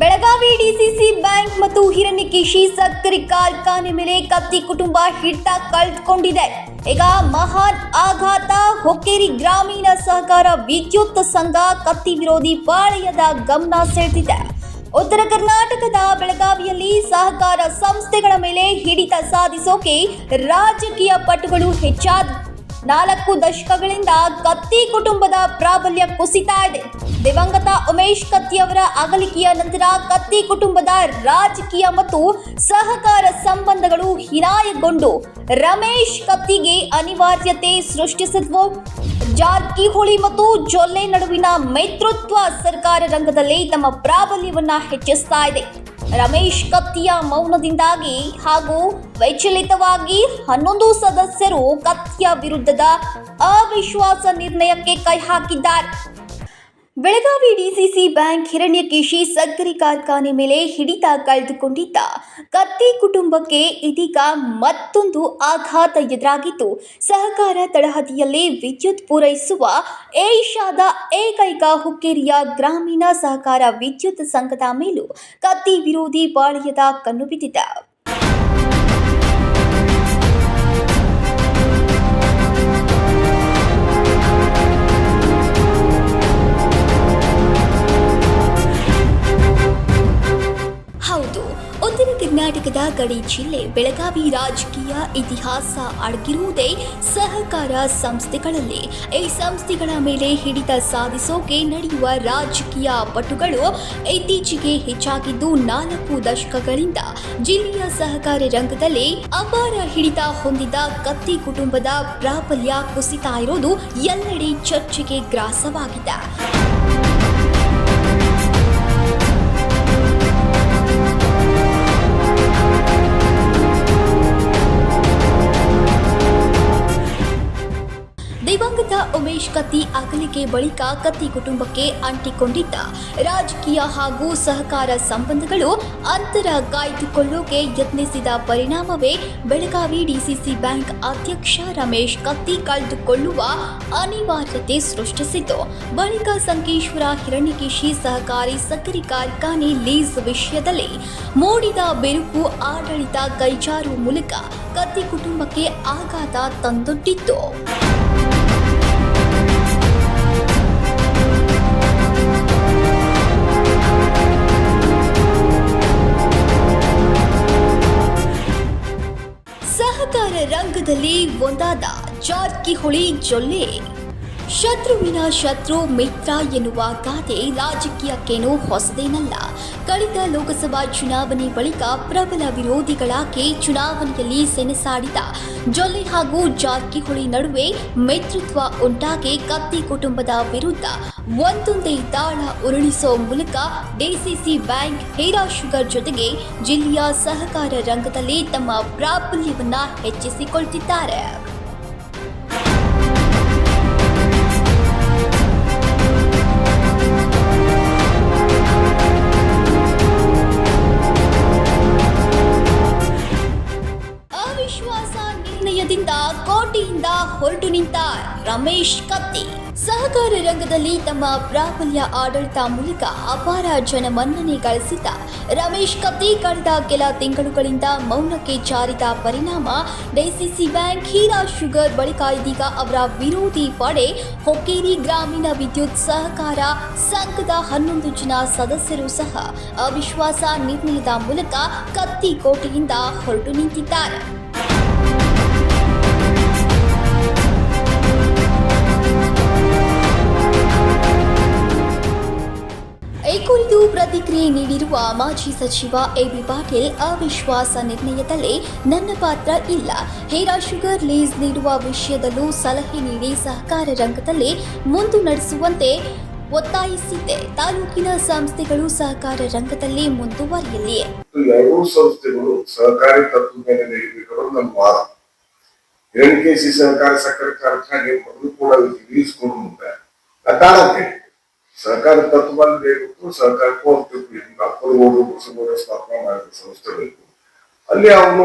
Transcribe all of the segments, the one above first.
Belagavi DCC bank ಮತ್ತು ಹಿರಣ್ಯಕೇಶಿ ಸಕ್ಕರೆ ಕಾರ್ಖಾನೆ ಮೇಲೆ ಕತ್ತಿ ಕುಟುಂಬ ಹಿಡಿತ ಕಳೆದುಕೊಂಡಿದೆ. ಈಗ ಮಹಾನ್ ಆಘಾತ, ಹೊಕ್ಕೇರಿ ಗ್ರಾಮೀಣ ಸಹಕಾರ ವಿದ್ಯುತ್ ಸಂಘ ಕತ್ತಿ ವಿರೋಧಿ ಪಾಳೆಯದ ಗಮನ ಸೆಳೆದಿದೆ. ಉತ್ತರ ಕರ್ನಾಟಕದ ಬೆಳಗಾವಿಯಲ್ಲಿ ಸಹಕಾರ ಸಂಸ್ಥೆಗಳ ಮೇಲೆ ಹಿಡಿತ ಸಾಧಿಸೋಕೆ ರಾಜಕೀಯ ಪಟುಗಳು ಹೆಚ್ಚಾದ ನಾಲ್ಕು ದಶಕಗಳಿಂದ ಕತ್ತಿ ಕುಟುಂಬದ ಪ್ರಾಬಲ್ಯ ಕುಸಿತಾ ಇದೆ. ದಿವಂಗತ ಉಮೇಶ್ ಕತ್ತಿ ಅವರ ಅಗಲಿಕೆಯ ನಂತರ ಕತ್ತಿ ಕುಟುಂಬದ ರಾಜಕೀಯ ಮತ್ತು ಸಹಕಾರ ಸಂಬಂಧಗಳು ಹಿನಾಯಗೊಂಡು ರಮೇಶ್ ಕತ್ತಿಗೆ ಅನಿವಾರ್ಯತೆ ಸೃಷ್ಟಿಸಿದ್ವು. ಜಾರಕಿಹೊಳಿ ಮತ್ತು ಜೊಲ್ಲೆ ನಡುವಿನ ಮೈತ್ರತ್ವ ಸರ್ಕಾರ ರಂಗದಲ್ಲಿ ತಮ್ಮ ಪ್ರಾಬಲ್ಯವನ್ನ ಹೆಚ್ಚಿಸ್ತಾ ಇದೆ. ರಮೇಶ್ ಕತ್ತಿಯ ಮೌನದಿಂದಾಗಿ ಹಾಗೂ ವೈಚಲಿತವಾಗಿ ಹನ್ನೊಂದು ಸದಸ್ಯರು ಕತ್ತಿಯ ವಿರುದ್ಧದ ಅವಿಶ್ವಾಸ ನಿರ್ಣಯಕ್ಕೆ ಕೈ ಹಾಕಿದ್ದಾರೆ. ಬೆಳಗಾವಿ ಡಿಸಿಸಿ ಬ್ಯಾಂಕ್ ಹಿರಣ್ಯಕೇಶಿ ಸಕ್ಕರೆ ಕಾರ್ಖಾನೆ ಮೇಲೆ ಹಿಡಿತ ಕಳೆದುಕೊಂಡಿದ್ದ ಕತ್ತಿ ಕುಟುಂಬಕ್ಕೆ ಇದೀಗ ಮತ್ತೊಂದು ಆಘಾತ ಎದುರಾಗಿದ್ದು, ಸಹಕಾರ ತಳಹದಿಯಲ್ಲಿ ವಿದ್ಯುತ್ ಪೂರೈಸುವ ಏಷ್ಯಾದ ಏಕೈಕ ಹುಕ್ಕೇರಿಯ ಗ್ರಾಮೀಣ ಸಹಕಾರ ವಿದ್ಯುತ್ ಸಂಘದ ಮೇಲೂ ಕತ್ತಿ ವಿರೋಧಿ ಪಾಳ್ಯದ ಕಣ್ಣು ಬಿದ್ದಿದೆ. ಕರ್ನಾಟಕದ ಗಡಿ ಜಿಲ್ಲೆ ಬೆಳಗಾವಿ ರಾಜಕೀಯ ಇತಿಹಾಸ ಅಡಗಿರುವುದೇ ಸಹಕಾರ ಸಂಸ್ಥೆಗಳಲ್ಲಿ. ಈ ಸಂಸ್ಥೆಗಳ ಮೇಲೆ ಹಿಡಿತ ಸಾಧಿಸೋಕೆ ನಡೆಯುವ ರಾಜಕೀಯ ಪಟುಗಳು ಇತ್ತೀಚೆಗೆ ಹೆಚ್ಚಾಗಿದ್ದು ನಾಲ್ಕು ದಶಕಗಳಿಂದ ಜಿಲ್ಲೆಯ ಸಹಕಾರ ರಂಗದಲ್ಲಿ ಅಪಾರ ಹಿಡಿತ ಹೊಂದಿದ ಕತ್ತಿ ಕುಟುಂಬದ ಪ್ರಾಬಲ್ಯ ಕುಸಿತಾ ಇರೋದು ಎಲ್ಲೆಡೆ ಚರ್ಚೆಗೆ ಗ್ರಾಸವಾಗಿದೆ. ಉಮೇಶ್ ಕತ್ತಿ ಅಗಲಿಕೆ ಬಳಿಕ ಕತ್ತಿ ಕುಟುಂಬಕ್ಕೆ ಅಂಟಿಕೊಂಡಿದ್ದ. ರಾಜಕೀಯ ಹಾಗೂ ಸಹಕಾರ ಸಂಬಂಧಗಳು ಅಂತರ ಕಾಯ್ದುಕೊಳ್ಳೋಕೆ ಯತ್ನಿಸಿದ ಪರಿಣಾಮವೇ ಬೆಳಗಾವಿ ಡಿಸಿಸಿ ಬ್ಯಾಂಕ್ ಅಧ್ಯಕ್ಷ ರಮೇಶ್ ಕತ್ತಿ ಕಳೆದುಕೊಳ್ಳುವ ಅನಿವಾರ್ಯತೆ ಸೃಷ್ಟಿಸಿತು ಬಳಿಕ ಸಂಕೇಶ್ವರ ಹಿರಣ್ಯಕೇಶಿ ಸಹಕಾರಿ ಸಕ್ಕರೆ ಕಾರ್ಖಾನೆ ಲೀಸ್ ವಿಷಯದಲ್ಲಿ ಮೂಡಿದ ಬೆರುಕು ಆಡಳಿತ ಕೈಜಾರು ಮೂಲಕ ಕತ್ತಿ ಕುಟುಂಬಕ್ಕೆ ಆಘಾತ ತಂದೊಡ್ಡಿತ್ತು. ಒಂದಾದ ಜಾರಕಿಹೊಳಿ ಜೊಲ್ಲೆ ಶತ್ರುವಿನ ಶತ್ರು ಮಿತ್ರ ಎನ್ನುವ ಗಾದೆ ರಾಜಕೀಯಕ್ಕೇನೂ ಹೊಸದೇನಲ್ಲ. ಕಳೆದ ಲೋಕಸಭಾ ಚುನಾವಣೆ ಬಳಿಕ ಪ್ರಬಲ ವಿರೋಧಿಗಳಾಗಿ ಚುನಾವಣೆಯಲ್ಲಿ ಸೆಣಸಾಡಿದ ಜೊಲ್ಲೆ ಹಾಗೂ ಜಾರಕಿಹೊಳಿ ನಡುವೆ ಮೈತ್ರಿತ್ವ ಉಂಟಾಗಿ ಕತ್ತಿ ಕುಟುಂಬದ ವಿರುದ್ಧ ಒಂದೊಂದೇ ದಾಳ ಉರುಳಿಸೋ ಮೂಲಕ ಡಿಸಿಸಿ ಬ್ಯಾಂಕ್ ಹೀರಾ ಶುಗರ್ ಜೊತೆಗೆ ಜಿಲ್ಲೆಯ ಸಹಕಾರ ರಂಗದಲ್ಲಿ ತಮ್ಮ ಪ್ರಾಬಲ್ಯವನ್ನ ಹೆಚ್ಚಿಸಿಕೊಳ್ತಿದ್ದಾರೆ. ರಮೇಶ್ ಕತ್ತಿ. ಸಹಕಾರ ರಂಗದಲ್ಲಿ ತಮ್ಮ ಪ್ರಾಬಲ್ಯ ಆಡಳಿತ ಮೂಲಕ ಅಪಾರ ಜನಮನ್ನಣೆ ಗಳಿಸಿದ್ದ ರಮೇಶ್ ಕತ್ತಿ ಕಳೆದ ಕೆಲ ತಿಂಗಳುಗಳಿಂದ ಮೌನಕ್ಕೆ ಜಾರಿದ ಪರಿಣಾಮ ಡಿಸಿಸಿ ಬ್ಯಾಂಕ್ ಹೀರಾ ಶುಗರ್ ಬಳಿಕ ಇದೀಗ ಅವರ ವಿರೋಧಿ ಪಡೆ ಹೊಕ್ಕೇರಿ ಗ್ರಾಮೀಣ ವಿದ್ಯುತ್ ಸಹಕಾರ ಸಂಘದ ಹನ್ನೊಂದು ಜನ ಸದಸ್ಯರು ಸಹ ಅವಿಶ್ವಾಸ ನಿರ್ಣಯದ ಮೂಲಕ ಕತ್ತಿ ಕೋಟೆಯಿಂದ ಹೊರಟು ನಿಂತಿದ್ದಾರೆ. ಪ್ರತಿಕ್ರಿಯೆ ನೀಡಿರುವ ಮಾಜಿ ಸಚಿವ ಎಬಿ ಪಾಟೀಲ್ ಅವಿಶ್ವಾಸ ನಿರ್ಣಯದಲ್ಲಿ ನನ್ನ ಪಾತ್ರ ಇಲ್ಲ. ಹೇರಾ ಶುಗರ್ ಲೀಸ್ ನೀಡುವ ವಿಷಯದಲ್ಲೂ ಸಲಹೆ ನೀಡಿ ಸಹಕಾರ ರಂಗದಲ್ಲಿ ಮುಂದು ನಡೆಸುವಂತೆ ಒತ್ತಾಯಿಸಿದ್ದೆ. ತಾಲೂಕಿನ ಸಂಸ್ಥೆಗಳು ಸಹಕಾರ ರಂಗದಲ್ಲಿ ಮುಂದುವರಿಯಲಿ. ಎರಡೂ ಸಂಸ್ಥೆಗಳು ಸಹಕಾರಿ ತತ್ವ ನಮ್ಮ ವಾದ. ಹಿರಣ್ಯಕೇಶಿ ಸಹಕಾರಿ ಸಕ್ಕರೆ ಕಾರ್ಖಾನೆ ಮೊದಲು ಕೂಡ ರಿಲೀಸ್ ಕೊಡು ಮುಂದೆ ಅದಾಡತ್ತೆ ಸಹಕಾರಿ ತತ್ವ ಬೇಕು ಸರ್ಕಾರಕ್ಕೂ ಹೋಗ್ತಿದ್ವಿ ಅಪ್ಪಲಗೋಡು ಹೊಸಬೋದು ಸ್ಥಾಪನೆ ಮಾಡಿದ ಬೇಕು. ಅಲ್ಲಿ ಅವನು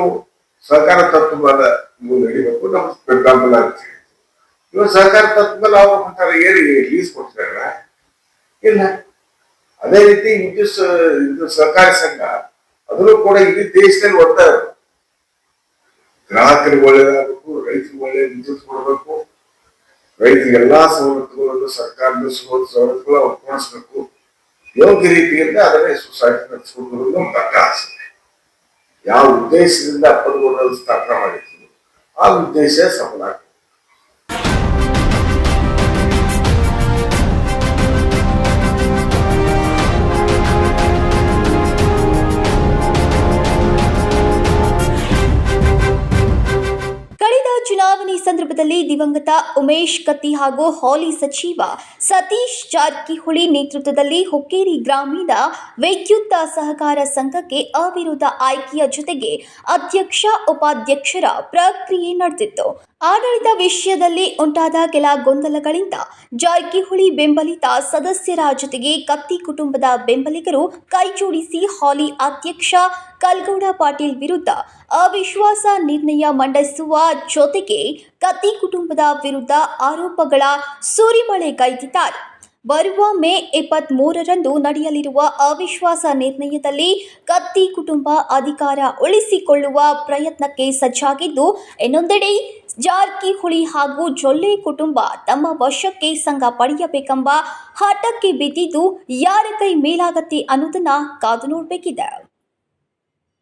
ಸಹಕಾರ ತತ್ವ ಮೇಲೆ ನೀವು ನಡಿಬೇಕು, ನಮ್ಮ ಬೆಂಬಲ ಹೇಳಿ. ಇವಾಗ ಸಹಕಾರ ತತ್ವದಲ್ಲಿ ಅವ್ರು ಅಂತಾರೆ ಏರಿ ಲೀಸ್ ಕೊಡ್ತಾರೆ? ಇಲ್ಲ. ಅದೇ ರೀತಿ ಇದು ಇದು ಸಹಕಾರಿ ಸಂಘ, ಅದನ್ನು ಕೂಡ ಇಡೀ ದೇಶದಲ್ಲಿ ಒಡ್ತಾ ಇರೋದು ಗ್ರಾಹಕರಿಗೆ ಒಳ್ಳೇದಾಗಬೇಕು ರೈತರಿಗೆ ಒಳ್ಳೆ ವಿದ್ಯುತ್ ಕೊಡಬೇಕು. ರೈತರಿಗೆ ಎಲ್ಲಾ ಸವಲತ್ತುಗಳನ್ನು ಸರ್ಕಾರದ ಅವ್ರು ಕೊಡಿಸ್ಬೇಕು ಯೋಗ್ಯ ರೀತಿಯಿಂದ ಅದನ್ನೇ ಸೊಸೈಟಿ ನಡೆಸಿಕೊಂಡು ದಟ್ಟ ಆಸೆ. ಯಾವ ಉದ್ದೇಶದಿಂದ ಪದಗಳನ್ನು ಸ್ಥಾಪನೆ ಮಾಡಿದ್ರು ಆ ಉದ್ದೇಶ ಸಫಲ ಆಗ್ತದೆ. ಸಂದರ್ಭದಲ್ಲಿ ದಿವಂಗತ ಉಮೇಶ್ ಕತ್ತಿ ಹಾಗೂ ಹಾಲಿ ಸಚಿವ ಸತೀಶ್ ಜಾರಕಿಹೊಳಿ ನೇತೃತ್ವದಲ್ಲಿ ಹುಕ್ಕೇರಿ ಗ್ರಾಮೀಣ ವಿದ್ಯುತ್ ಸಹಕಾರ ಸಂಘಕ್ಕೆ ಅವಿರೋಧ ಆಯ್ಕೆಯ ಜೊತೆಗೆ ಅಧ್ಯಕ್ಷ, ಉಪಾಧ್ಯಕ್ಷರ ಪ್ರಕ್ರಿಯೆ ನಡೆದಿತ್ತು. ಆಡಳಿತ ವಿಷಯದಲ್ಲಿ ಉಂಟಾದ ಕೆಲ ಗೊಂದಲಗಳಿಂದ ಜಾರಕಿಹೊಳಿ ಬೆಂಬಲಿತ ಸದಸ್ಯರ ಜೊತೆಗೆ ಕತ್ತಿ ಕುಟುಂಬದ ಬೆಂಬಲಿಗರು ಕೈಜೋಡಿಸಿ ಹಾಲಿ ಅಧ್ಯಕ್ಷ ಕಲ್ಗೌಡ ಪಾಟೀಲ್ ವಿರುದ್ಧ ಅವಿಶ್ವಾಸ ನಿರ್ಣಯ ಮಂಡಿಸುವ ಜೊತೆಗೆ ಕತ್ತಿ ಕುಟುಂಬದ ವಿರುದ್ಧ ಆರೋಪಗಳ ಸುರಿಮಳೆಗೈದಿದ್ದಾರೆ ಬರುವ ಮೇ ಇಪ್ಪತ್ತ್ ಮೂರರಂದು ನಡೆಯಲಿರುವ ಅವಿಶ್ವಾಸ ನಿರ್ಣಯದಲ್ಲಿ ಕತ್ತಿ ಕುಟುಂಬ ಅಧಿಕಾರ ಉಳಿಸಿಕೊಳ್ಳುವ ಪ್ರಯತ್ನಕ್ಕೆ ಸಜ್ಜಾಗಿದ್ದು, ಇನ್ನೊಂದೆಡೆ ಜಾರಕಿಹೊಳಿ ಹಾಗೂ ಜೊಲ್ಲೆ ಕುಟುಂಬ ತಮ್ಮ ವಶಕ್ಕೆ ಸಂಘ ಪಡೆಯಬೇಕೆಂಬ ಹಠಕ್ಕೆ ಬಿದ್ದಿದ್ದು ಯಾರ ಕೈ ಮೇಲಾಗತ್ತೆ ಅನ್ನೋದನ್ನ ಕಾದು ನೋಡಬೇಕಿದೆ.